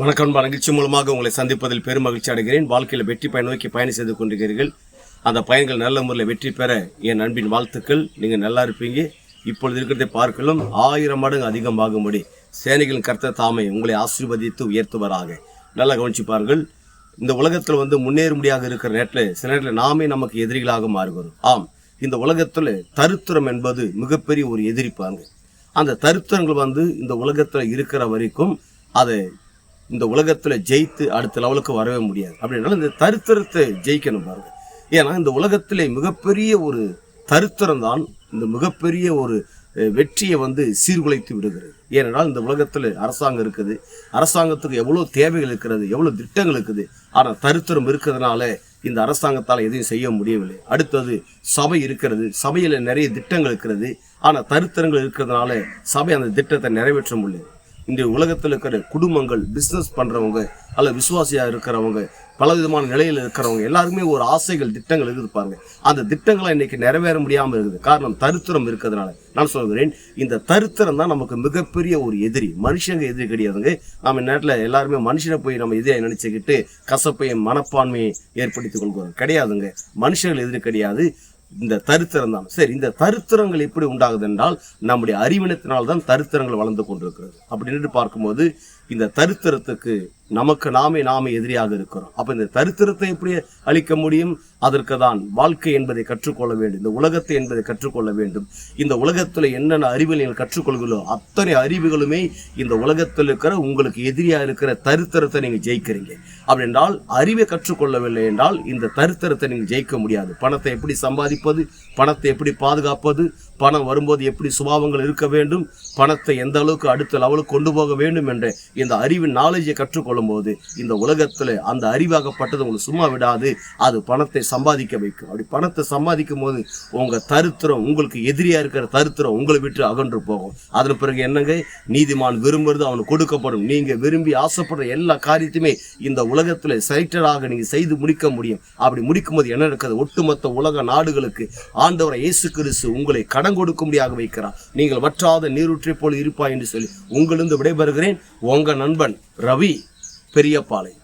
வணக்கம் நிகழ்ச்சி மூலமாக உங்களை சந்திப்பதில் பெரும் மகிழ்ச்சி அடைகிறேன். வாழ்க்கையில் வெற்றி பயன் நோக்கி பயணம் செய்து கொண்டிருக்கிறீர்கள். அந்த பயன்கள் நல்ல முறையில் வெற்றி பெற என் அன்பின் வாழ்த்துக்கள். நீங்கள் நல்லா இருப்பீங்க. இப்பொழுது இருக்கிறதை பார்க்கலும் ஆயிரம் மடங்கு அதிகமாகும்படி சேனைகளின் கர்த்தர் தாமை உங்களை ஆசீர்வதித்து உயர்த்துவராக. நல்லா கவனிச்சுப்பார்கள் இந்த உலகத்தில் வந்து முன்னேறும்படியாக இருக்கிற நேரத்தில் சில நேரத்தில் நாமே நமக்கு எதிரிகளாக மாறுகிறோம். ஆம் இந்த உலகத்தில் தருத்திரம் என்பது மிகப்பெரிய ஒரு எதிரிப்பாங்க. அந்த தருத்திரங்கள் வந்து இந்த உலகத்தில் இருக்கிற வரைக்கும் அதை இந்த உலகத்தில் ஜெயித்து அடுத்த லெவலுக்கு வரவே முடியாது. அப்படின்னால இந்த தருத்திரத்தை ஜெயிக்கணும் பாருங்க. ஏன்னா இந்த உலகத்திலே மிகப்பெரிய ஒரு தருத்திரம் தான் இந்த மிகப்பெரிய ஒரு வெற்றியை வந்து சீர்குலைத்து விடுகிறது. ஏனென்றால் இந்த உலகத்தில் அரசாங்கம் இருக்குது. அரசாங்கத்துக்கு எவ்வளோ தேவைகள் இருக்கிறது எவ்வளோ திட்டங்கள் இருக்குது. ஆனால் தருத்திரம் இருக்கிறதுனால இந்த அரசாங்கத்தால் எதையும் செய்ய முடியவில்லை. அடுத்தது சபை இருக்கிறது. சபையில் நிறைய திட்டங்கள் இருக்கிறது. ஆனால் தருத்திரங்கள் இருக்கிறதுனால சபை அந்த திட்டத்தை நிறைவேற்ற முடியல. இன்றைய உலகத்தில் இருக்கிற குடும்பங்கள் பிஸ்னஸ் பண்றவங்க அல்ல விசுவாசியா இருக்கிறவங்க பல விதமான நிலையில் இருக்கிறவங்க எல்லாருக்குமே ஒரு ஆசைகள் திட்டங்கள் இருக்குது பாருங்க. அந்த திட்டங்களை இன்னைக்கு நிறைவேற முடியாமல் இருக்குது. காரணம் தருத்திரம் இருக்கிறதுனால. நான் சொல்கிறேன் இந்த தருத்திரம் தான் நமக்கு மிகப்பெரிய ஒரு எதிரி. மனுஷங்க எதிரி கிடையாதுங்க. நம்ம நேரத்தில் எல்லாருமே மனுஷனை போய் நம்ம எதிரியை நினைச்சுக்கிட்டு கசப்பையும் மனப்பான்மையை ஏற்படுத்திக் கொள்கிறோம் கிடையாதுங்க. மனுஷர்கள் எதிரி கிடையாது. இந்த தருத்திரம் தான். சரி இந்த தருத்திரங்கள் எப்படி உண்டாகுது என்றால் நம்முடைய அறிவினத்தினால் தான் தருத்திரங்கள் வளர்ந்து கொண்டிருக்கிறது. அப்படின்ட்டு பார்க்கும்போது இந்த தருத்திரத்துக்கு நமக்கு நாமே நாமே எதிரியாக இருக்கிறோம். அப்ப இந்த தரித்திரத்தை எப்படி அழிக்க முடியும்? அதற்கு தான் வாழ்க்கை என்பதை கற்றுக்கொள்ள வேண்டும். இந்த உலகத்தை என்பதை கற்றுக்கொள்ள வேண்டும். இந்த உலகத்துல என்னென்ன அறிவில் நீங்கள் கற்றுக்கொள்கிறோ அத்தனை அறிவுகளுமே இந்த உலகத்தில் இருக்கிற உங்களுக்கு எதிரியா இருக்கிற தரித்திரத்தை நீங்க ஜெயிக்கிறீங்க. அப்படி என்றால் அறிவை கற்றுக்கொள்ளவில்லை என்றால் இந்த தரித்திரத்தை நீங்க ஜெயிக்க முடியாது. பணத்தை எப்படி சம்பாதிப்பது? பணத்தை எப்படி பாதுகாப்பது? பணம் வரும்போது எப்படி சுபாவங்கள் இருக்க வேண்டும்? பணத்தை எந்த அளவுக்கு அடுத்த லெவலுக்கு கொண்டு போக வேண்டும் என்ற இந்த அறிவின் நாலேஜை கற்றுக்கொள்ளும் போது இந்த உலகத்துல அந்த அறிவாகப்பட்டது உங்களுக்கு சும்மா விடாது. அது பணத்தை சம்பாதிக்க வைக்கும். அப்படி பணத்தை சம்பாதிக்கும் போது உங்க தருத்திரம் உங்களுக்கு எதிரியா இருக்கிற தருத்திரம் உங்களை விட்டு அகன்று போகும். அதன் பிறகு என்னங்க? நீதிமான் விரும்புறது அவனுக்கு கொடுக்கப்படும். நீங்க விரும்பி ஆசைப்படுற எல்லா காரியத்தையுமே இந்த உலகத்துல செலக்டடாக நீங்கள் செய்து முடிக்க முடியும். அப்படி முடிக்கும் போது என்ன இருக்குது ஒட்டுமொத்த உலக நாடுகளுக்கு ஆண்டவரை இயேசு கிறிஸ்து உங்களை கடன் கொடுக்கும்படியாக வைக்கிறார் நீங்கள் வற்றாத நீரூற்றை போல் இருப்பாய் என்று சொல்லி உங்களிருந்து விடைபெறுகிறேன். உங்க நண்பன் ரவி பெரியபாளையம்